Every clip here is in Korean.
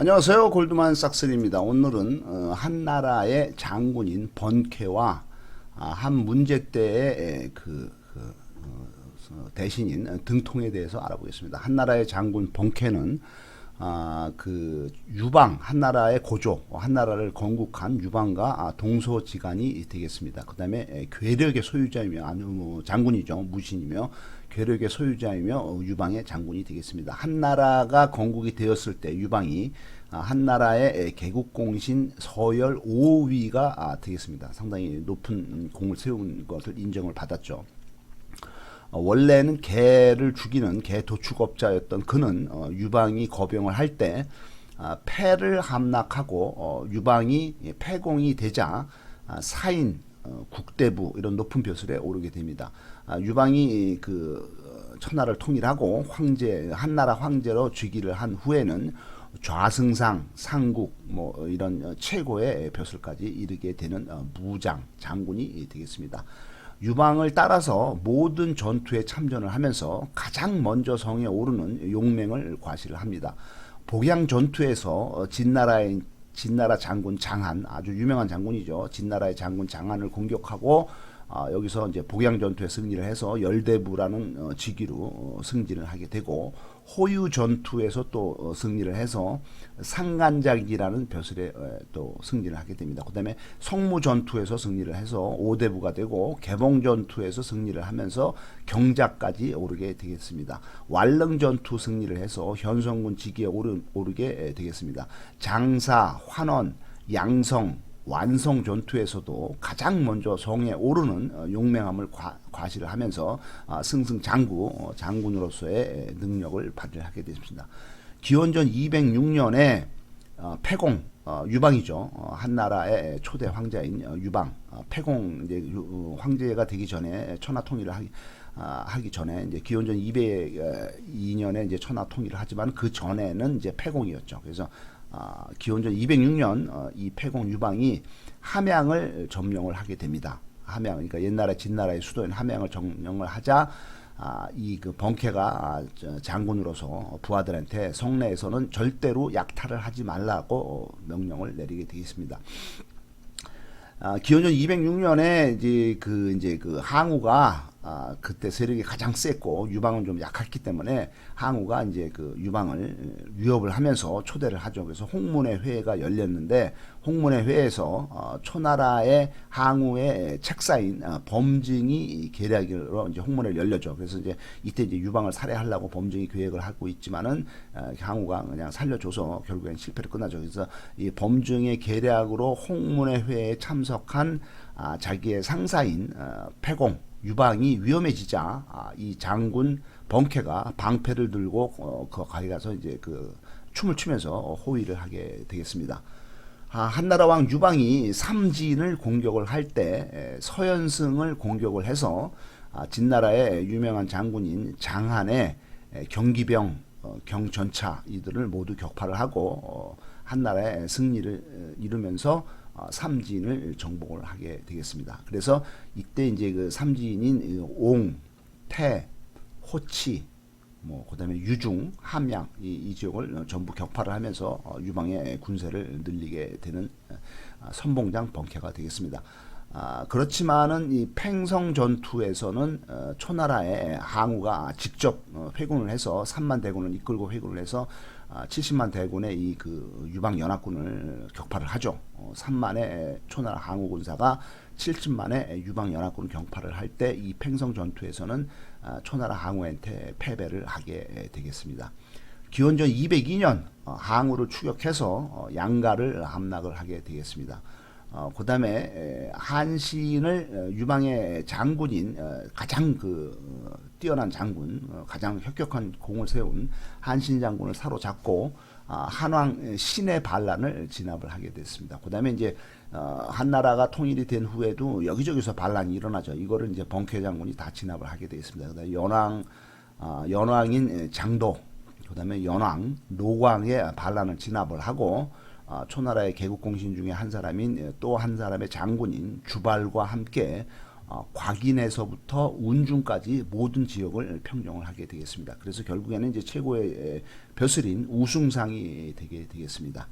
안녕하세요. 골드만 삭스입니다. 오늘은 어, 한 나라의 장군인 번케와 아, 한 문제 때의 그, 그 어, 어, 대신인 등통에 대해서 알아보겠습니다. 한 나라의 장군 번케는 아, 그 유방 한 나라의 고조 한 나라를 건국한 유방과 아, 동서지간이 되겠습니다. 그 다음에 괴력의 소유자이며 뭐 장군이죠 무신이며 괴력의 소유자이며 어, 유방의 장군이 되겠습니다. 한 나라가 건국이 되었을 때 유방이 아, 한 나라의 개국공신 서열 5위가 아, 되겠습니다. 상당히 높은 공을 세운 것을 인정을 받았죠. 어, 원래는 개를 죽이는 개 도축업자였던 그는 어, 유방이 거병을 할때 아, 패를 함락하고 어, 유방이 패공이 되자 아, 사인 어, 국대부 이런 높은 벼슬에 오르게 됩니다. 아, 유방이 그 어, 천하를 통일하고 황제 한나라 황제로 즉위를 한 후에는 좌승상, 상국 뭐 이런 어, 최고의 벼슬까지 이르게 되는 어, 무장 장군이 되겠습니다. 유방을 따라서 모든 전투에 참전을 하면서 가장 먼저 성에 오르는 용맹을 과시를 합니다. 복양 전투에서 어, 진나라의 진나라 장군 장한 아주 유명한 장군이죠. 진나라의 장군 장한을 공격하고 아, 여기서 이제 복양 전투에 승리를 해서 열대부라는 어, 직위로 어, 승진을 하게 되고 호유 전투에서 또 어, 승리를 해서 상간작이라는 벼슬에 어, 또 승리를 하게 됩니다. 그 다음에 성무 전투에서 승리를 해서 오대부가 되고 개봉 전투에서 승리를 하면서 경자까지 오르게 되겠습니다. 완릉 전투 승리를 해서 현성군 직위에 오르, 오르게 되겠습니다. 장사, 환원, 양성 완성 전투에서도 가장 먼저 성에 오르는 어, 용맹함을 과, 과시를 하면서 아, 승승장구 어, 장군으로서의 능력을 발휘하게 됐습니다. 기원전 206년에 어, 패공 어, 유방이죠. 어, 한나라의 초대 황제인 어, 유방 어, 패공 이제 황제가 되기 전에 천하 통일을 하기 아, 하기 전에 이제 기원전 202년에 이제 천하 통일을 하지만 그 전에는 이제 패공이었죠. 그래서 아, 기원전 206년 어, 이 패공 유방이 함양을 점령을 하게 됩니다. 함양 그러니까 옛날에 진나라의 수도인 함양을 점령을 하자 아, 이그 번케가 아, 저, 장군으로서 부하들한테 성내에서는 절대로 약탈을 하지 말라고 어, 명령을 내리게 되겠습니다. 아, 기원전 206년에 이제 그 이제 그 항우가 아, 그때 세력이 가장 셌고 유방은 좀 약했기 때문에 항우가 이제 그 유방을 위협을 하면서 초대를 하죠. 그래서 홍문의 회의가 열렸는데 홍문의 회에서 어, 초나라의 항우의 책사인 어, 범증이 계략으로 이제 홍문을 열렸죠. 그래서 이제 이때 이제 유방을 살해하려고 범증이 계획을 하고 있지만은 어, 항우가 그냥 살려줘서 결국엔 실패로 끝나죠. 그래서 이 범증의 계략으로 홍문의 회에 참석한 아, 자기의 상사인 어, 패공 유방이 위험해지자 아, 이 장군 번케가 방패를 들고 어, 그 가게 가서 이제 그 춤을 추면서 호위를 하게 되겠습니다. 아, 한나라 왕 유방이 삼진을 공격을 할 때 서현승을 공격을 해서 아, 진나라의 유명한 장군인 장한의 에, 경기병, 어, 경전차 이들을 모두 격파를 하고 어, 한나라의 승리를 어, 이루면서 어, 삼진을 정복을 하게 되겠습니다. 그래서 이때 이제 그 삼진인 이 옹, 태, 호치, 뭐 그다음에 유중, 함양 이, 이 지역을 어, 전부 격파를 하면서 어, 유방의 군세를 늘리게 되는 어, 선봉장 번케가 되겠습니다. 아, 그렇지만은 이 팽성 전투에서는 어, 초나라의 항우가 직접 어, 회군을 해서 3만 대군을 이끌고 회군을 해서 아, 70만 대군의 이 그 유방 연합군을 격파를 하죠. 어, 3만의 초나라 항우 군사가 70만의 유방 연합군을 격파를 할 때 이 팽성 전투에서는 아, 초나라 항우한테 패배를 하게 되겠습니다. 기원전 202년 어, 항우를 추격해서 어, 양가를 함락을 하게 되겠습니다. 어, 그 다음에 한신을 어, 유방의 장군인 어, 가장 그 어, 뛰어난 장군, 어, 가장 혁혁한 공을 세운 한신 장군을 사로잡고 아, 한왕 신의 반란을 진압을 하게 됐습니다. 그 다음에 이제 어, 한나라가 통일이 된 후에도 여기저기서 반란이 일어나죠. 이거를 이제 번케 장군이 다 진압을 하게 되었습니다. 그다음에 연왕 아, 연왕인 장도, 그다음에 연왕 노광의 반란을 진압을 하고 어, 초나라의 개국 공신 중에 한 사람인 또 한 사람의 장군인 주발과 함께 어, 곽인에서부터 운중까지 모든 지역을 평정을 하게 되겠습니다. 그래서 결국에는 이제 최고의 에, 벼슬인 우승상이 되게 되겠습니다.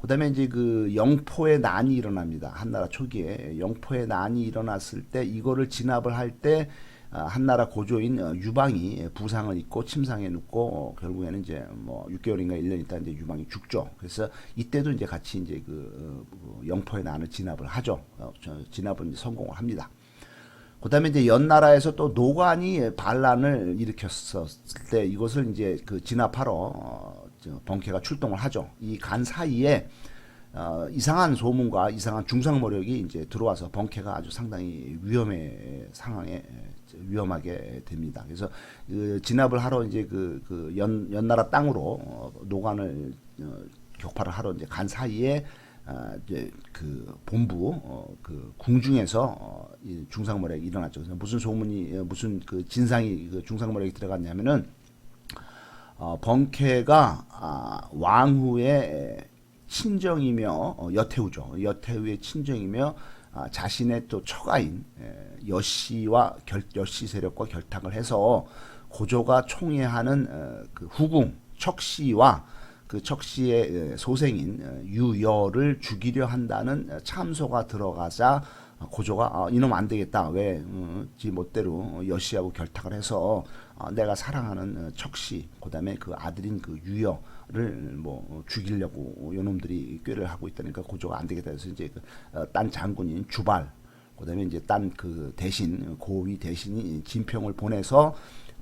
그다음에 이제 그 영포의 난이 일어납니다. 한나라 초기에 영포의 난이 일어났을 때 이거를 진압을 할때 아, 한나라 고조인 어, 유방이 부상을 입고 침상에 눕고 어, 결국에는 이제 뭐 6개월인가 1년 있다 이제 유방이 죽죠. 그래서 이때도 이제 같이 이제 그 어, 그 영포의 난을 진압을 하죠. 어, 저 진압을 이제 성공을 합니다. 그다음에 이제 연나라에서 또 노관이 반란을 일으켰었을 때 이것을 이제 그 진압하러 어, 저 번케가 출동을 하죠. 이 간 사이에 어, 이상한 소문과 이상한 중상모력이 이제 들어와서 번케가 아주 상당히 위험의 상황에 위험하게 됩니다. 그래서 그 진압을 하러 이제 그, 그 연, 연나라 땅으로 어, 노관을 어, 격파를 하러 이제 간 사이에 아, 이제 그 본부 어, 그 궁중에서 어, 이 중상모략이 일어났죠. 그래서 무슨 소문이 어, 무슨 그 진상이 그 중상모략이 들어갔냐면은 어, 번케가 아, 왕후의 친정이며 어, 여태우죠. 여태우의 친정이며 아, 자신의 또 처가인 에, 여씨와 결, 여씨 세력과 결탁을 해서 고조가 총애하는 어, 그 후궁 척씨와 그 척씨의 에, 소생인 어, 유여를 죽이려 한다는 어, 참소가 들어가자 어, 고조가 아, 이놈 안 되겠다 왜 어, 지 멋대로 여씨하고 결탁을 해서 어, 내가 사랑하는 어, 척씨 그다음에 그 아들인 그 유여를 뭐 죽이려고 요놈들이 꾀를 하고 있다니까 고조가 안 되겠다 해서 이제 그, 어, 딴 장군인 주발 그다음에 이제 딴 그 대신 고위 대신이 진평을 보내서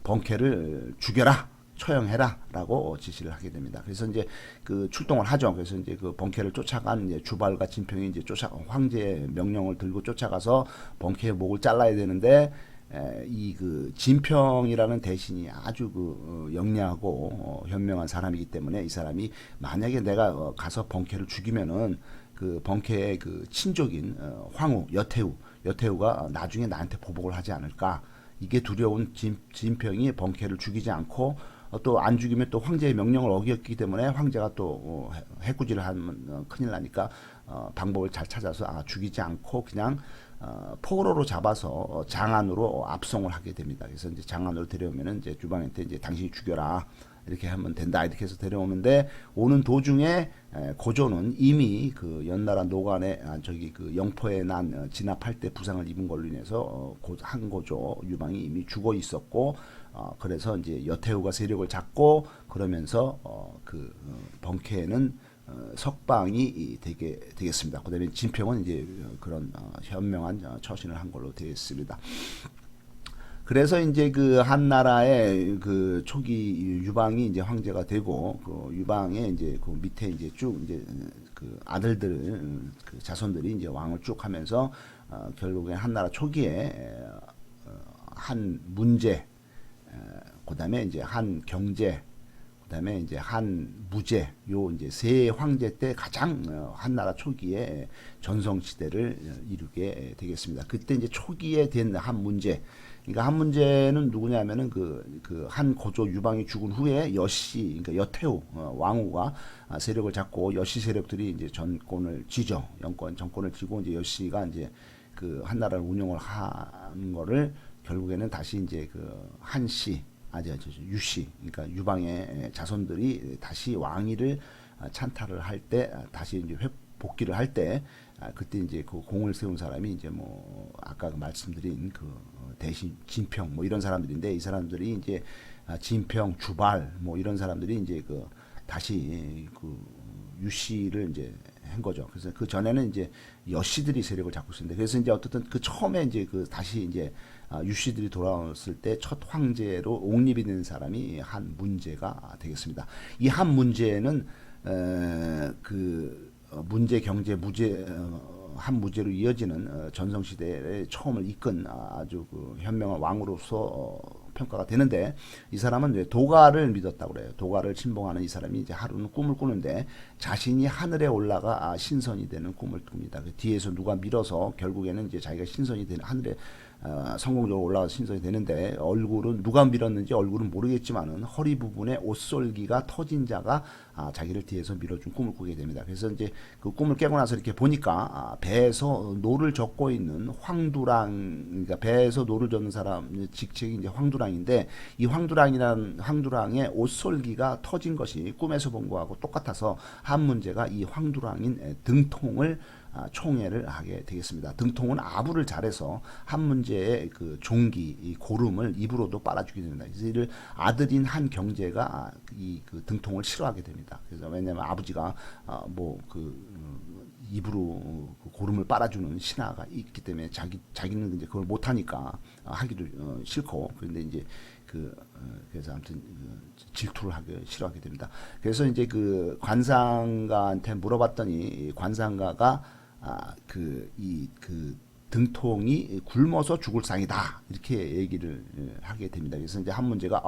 번케를 죽여라 처형해라라고 지시를 하게 됩니다. 그래서 이제 그 출동을 하죠. 그래서 이제 그 번케를 쫓아간 이제 주발과 진평이 이제 쫓아 황제의 명령을 들고 쫓아가서 번케의 목을 잘라야 되는데 이그 진평이라는 대신이 아주 그 어, 영리하고 어, 현명한 사람이기 때문에 이 사람이 만약에 내가 어, 가서 번케를 죽이면은 그 번케의 그 친족인 어, 황후 여태우 여태우가 나중에 나한테 보복을 하지 않을까. 이게 두려운 진, 진평이 번케를 죽이지 않고 어, 또안 죽이면 또 황제의 명령을 어겼기 때문에 황제가 또 어, 해- 해꾸지를 하면 어, 큰일 나니까 어, 방법을 잘 찾아서 아, 죽이지 않고 그냥 어, 포로로 잡아서 어, 장안으로 압송을 하게 됩니다. 그래서 이제 장안으로 데려오면은 이제 주방한테 이제 당신이 죽여라 이렇게 하면 된다 이렇게 해서 데려오는데 오는 도중에 에, 고조는 이미 그 연나라 노관에 아, 저기 그 영포에 난 어, 진압할 때 부상을 입은 걸로 인해서 어, 고, 한고조 유방이 이미 죽어 있었고 어, 그래서 이제 여태우가 세력을 잡고 그러면서 어, 그 어, 번케는 어, 석방이 이 되게 되겠습니다. 그다음에 진평은 이제 어, 그런 어, 현명한 어, 처신을 한 걸로 되겠습니다. 그래서 이제 그 한 나라의 그 초기 유방이 이제 황제가 되고 그 유방의 이제 그 밑에 이제 쭉 이제 그 아들들 그 자손들이 이제 왕을 쭉 하면서 어 결국에 한 나라 초기에 어, 한 문제 그다음에 이제 한 경제 그다음에 이제 한 무제 요 이제 세 황제 때 가장 어, 한나라 초기에 전성 시대를 어, 이루게 되겠습니다. 그때 이제 초기에 된 한 문제 그러니까 한 문제는 누구냐면은 그 그 한 고조 유방이 죽은 후에 여씨 그러니까 여태우 어, 왕후가 아, 세력을 잡고 여씨 세력들이 이제 전권을 쥐죠. 영권 정권을 쥐고 이제 여씨가 이제 그 한나라를 운영을 한 거를 결국에는 다시 이제 그 한씨 저, 저, 유씨 그러니까 유방의 자손들이 다시 왕위를 아, 찬탈을 할 때 다시 이제 회 복귀를 할때 아, 그때 이제 그 공을 세운 사람이 이제 뭐 아까 그 말씀드린 그 어, 대신 진평 뭐 이런 사람들인데 이 사람들이 이제 아, 진평 주발 뭐 이런 사람들이 이제 그 다시 그 유씨를 이제 한 거죠. 그래서 그 전에는 이제 여씨들이 세력을 잡고 있었는데 그래서 이제 어떻든 그 처음에 이제 그 다시 이제 아, 유씨들이 돌아왔을 때 첫 황제로 옹립이 된 사람이 한 문제가 되겠습니다. 이 한 문제는 에, 그 어, 문제 경제 무제 어, 한 무제로 이어지는 어, 전성 시대의 처음을 이끈 아주 그 현명한 왕으로서 어, 평가가 되는데 이 사람은 이제 도가를 믿었다고 그래요. 도가를 침봉하는 이 사람이 이제 하루는 꿈을 꾸는데 자신이 하늘에 올라가 아, 신선이 되는 꿈을 꿉니다. 그 뒤에서 누가 밀어서 결국에는 이제 자기가 신선이 되는 하늘에 어, 성공적으로 올라가 신선이 되는데 얼굴은 누가 밀었는지 얼굴은 모르겠지만은 허리 부분에 옷솔기가 터진 자가 아, 자기를 뒤에서 밀어준 꿈을 꾸게 됩니다. 그래서 이제 그 꿈을 깨고 나서 이렇게 보니까 아, 배에서 노를 젓고 있는 황두랑 그러니까 배에서 노를 젓는 사람 직책이 이제 황두랑인데 이 황두랑이라는 황두랑의 옷솔기가 터진 것이 꿈에서 본 거하고 똑같아서 한 문제가 이 황두랑인 에, 등통을 아, 총애를 하게 되겠습니다. 등통은 아부를 잘해서 한 문제의 그 종기, 이 고름을 입으로도 빨아주게 됩니다. 이를 아들인 한 경제가 이 그 등통을 싫어하게 됩니다. 그래서 왜냐하면 아버지가 아, 뭐그 입으로 그 고름을 빨아주는 신하가 있기 때문에 자기 자기는 이제 그걸 못하니까 하기도 어, 싫고 그런데 이제 그 어, 그래서 아무튼 그 질투를 하기 싫어하게 됩니다. 그래서 이제 그 관상가한테 물어봤더니 이 관상가가 아 그 이 그 등통이 굶어서 죽을 상이다 이렇게 얘기를 예, 하게 됩니다. 그래서 이제 한 문제가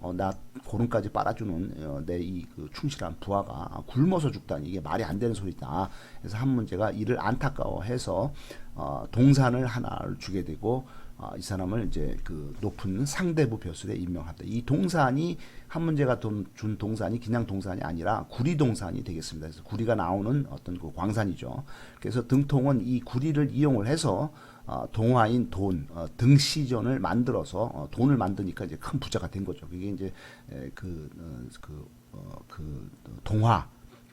어나 고름까지 빨아주는 어, 내이 그 충실한 부하가 굶어서 죽다니 이게 말이 안 되는 소리다. 그래서 한 문제가 이를 안타까워해서 어, 동산을 하나를 주게 되고 어, 이 사람을 이제 그 높은 상대부 벼슬에 임명한다. 이 동산이 한 문제가 돈, 준 동산이 그냥 동산이 아니라 구리 동산이 되겠습니다. 그래서 구리가 나오는 어떤 그 광산이죠. 그래서 등통은 이 구리를 이용을 해서 어, 동화인 돈, 어, 등시전을 만들어서 어, 돈을 만드니까 이제 큰 부자가 된 거죠. 그게 이제 에, 그, 어, 그, 어, 그 동화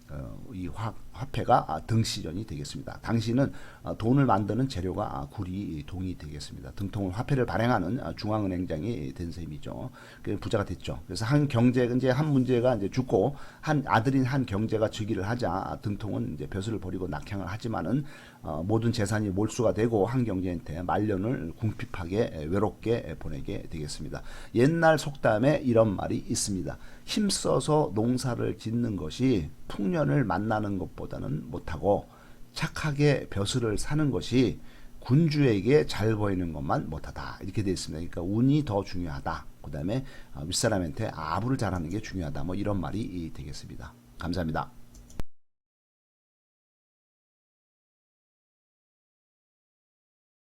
어, 이 화, 화폐가 아, 등시전이 되겠습니다. 당시는 어, 돈을 만드는 재료가 아, 구리 동이 되겠습니다. 등통을 화폐를 발행하는 아, 중앙은행장이 된 셈이죠. 그 부자가 됐죠. 그래서 한 경제 이제 한 문제가 이제 죽고 한 아들인 한 경제가 즉위를 하자 아, 등통은 이제 벼슬을 버리고 낙향을 하지만은 어, 모든 재산이 몰수가 되고 한 경제한테 말년을 궁핍하게 에, 외롭게 에, 보내게 되겠습니다. 옛날 속담에 이런 말이 있습니다. 힘써서 농사를 짓는 것이 풍년을 만나는 것보다는 못하고 착하게 벼슬을 사는 것이 군주에게 잘 보이는 것만 못하다 이렇게 되어 있습니다. 그러니까 운이 더 중요하다. 그 다음에 윗사람한테 아부를 잘하는 게 중요하다. 뭐 이런 말이 되겠습니다. 감사합니다.